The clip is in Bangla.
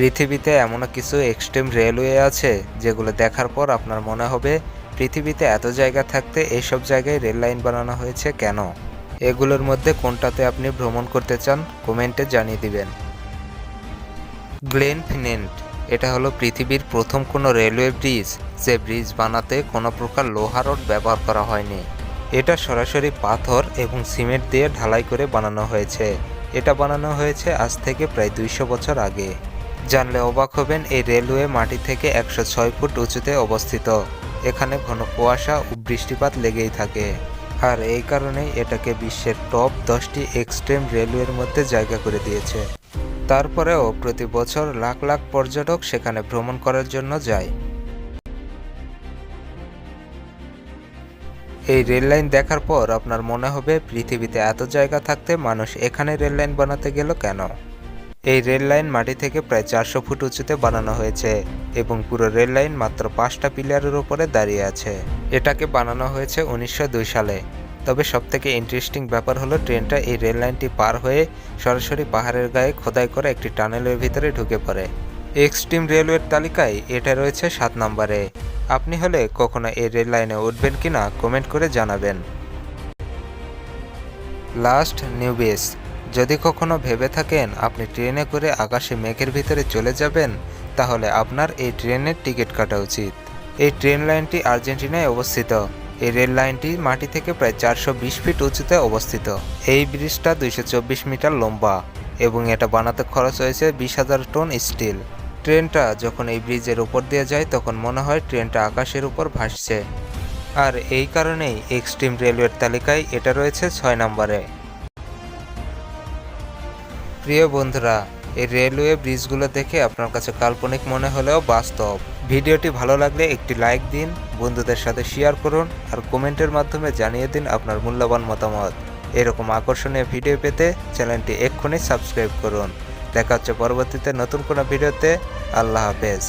পৃথিবীতে এমনও কিছু এক্সট্রিম রেলওয়ে আছে যেগুলো দেখার পর আপনার মনে হবে, পৃথিবীতে এত জায়গা থাকতে এইসব জায়গায় রেল লাইন বানানো হয়েছে কেন? এগুলোর মধ্যে কোনটাতে আপনি ভ্রমণ করতে চান, কমেন্টে জানিয়ে দিবেন। গ্লেন ফিনেন্ট, এটা হলো পৃথিবীর প্রথম কোনো রেলওয়ে ব্রিজ যে ব্রিজ বানাতে কোনো প্রকার লোহা রড ব্যবহার করা হয়নি। এটা সরাসরি পাথর এবং সিমেন্ট দিয়ে ঢালাই করে বানানো হয়েছে। এটা বানানো হয়েছে আজ থেকে প্রায় দুইশো বছর আগে। জানলে অবাক হবেন, এই রেলওয়ে মাটি থেকে একশো ছয় ফুট উঁচুতে অবস্থিত। এখানে ঘন কুয়াশা ও বৃষ্টিপাত লেগেই থাকে। আর এই কারণেই এটাকে বিশ্বের টপ দশটি এক্সট্রিম রেলওয়ের মধ্যে জায়গা করে দিয়েছে। তারপরেও প্রতি বছর লাখ লাখ পর্যটক সেখানে ভ্রমণ করার জন্য যায়। এই রেল লাইন দেখার পর আপনার মনে হবে, পৃথিবীতে এত জায়গা থাকতে মানুষ এখানে রেল লাইন বানাতে গেল কেন? এই রেল লাইন মাটি থেকে প্রায় চারশো ফুট উঁচুতে বানানো হয়েছে এবং পুরো রেল লাইন মাত্র পাঁচটা পিলারের উপরে দাঁড়িয়ে আছে। এটাকে বানানো হয়েছে উনিশশো দুই সালে। তবে সবথেকে ইন্টারেস্টিং ব্যাপার হলো ট্রেনটা এই রেল লাইনটি পার হয়ে সরাসরি পাহাড়ের গায়ে খোদাই করে একটি টানেলের ভিতরে ঢুকে পড়ে। এক্সট্রিম রেলওয়ের তালিকায় এটা রয়েছে সাত নম্বরে। আপনি হলে কখনো এই রেল লাইনে উঠবেন কিনা কমেন্ট করে জানাবেন। লাস্ট নিউ বেস যদি কখনো ভেবে থাকেন আপনি ট্রেনে করে আকাশে মেঘের ভিতরে চলে যাবেন, তাহলে আপনার এই ট্রেনের টিকিট কাটা উচিত। এই ট্রেন লাইনটি আর্জেন্টিনায় অবস্থিত। এই রেল লাইনটি মাটি থেকে প্রায় চারশো বিশ ফিট উঁচুতে অবস্থিত। এই ব্রিজটা দুইশো চব্বিশ মিটার লম্বা এবং এটা বানাতে খরচ হয়েছে বিশ হাজার টন স্টিল। ট্রেনটা যখন এই ব্রিজের উপর দিয়ে যায়, তখন মনে হয় ট্রেনটা আকাশের উপর ভাসছে। আর এই কারণেই এক্সট্রিম রেলওয়ের তালিকায় এটা রয়েছে ছয় নম্বরে। প্রিয় বন্ধুরা, এই রেলওয়ে ব্রিজগুলো দেখে আপনার কাছে কাল্পনিক মনে হলেও বাস্তব। ভিডিওটি ভালো লাগলে একটি লাইক দিন, বন্ধুদের সাথে শেয়ার করুন আর কমেন্টের মাধ্যমে জানিয়ে দিন আপনার মূল্যবান মতামত। এরকম আকর্ষণীয় ভিডিও পেতে চ্যানেলটি এক্ষুনি সাবস্ক্রাইব করুন। দেখা হচ্ছে পরবর্তীতে নতুন কোনো ভিডিওতে আল্লাহ হাফেজ।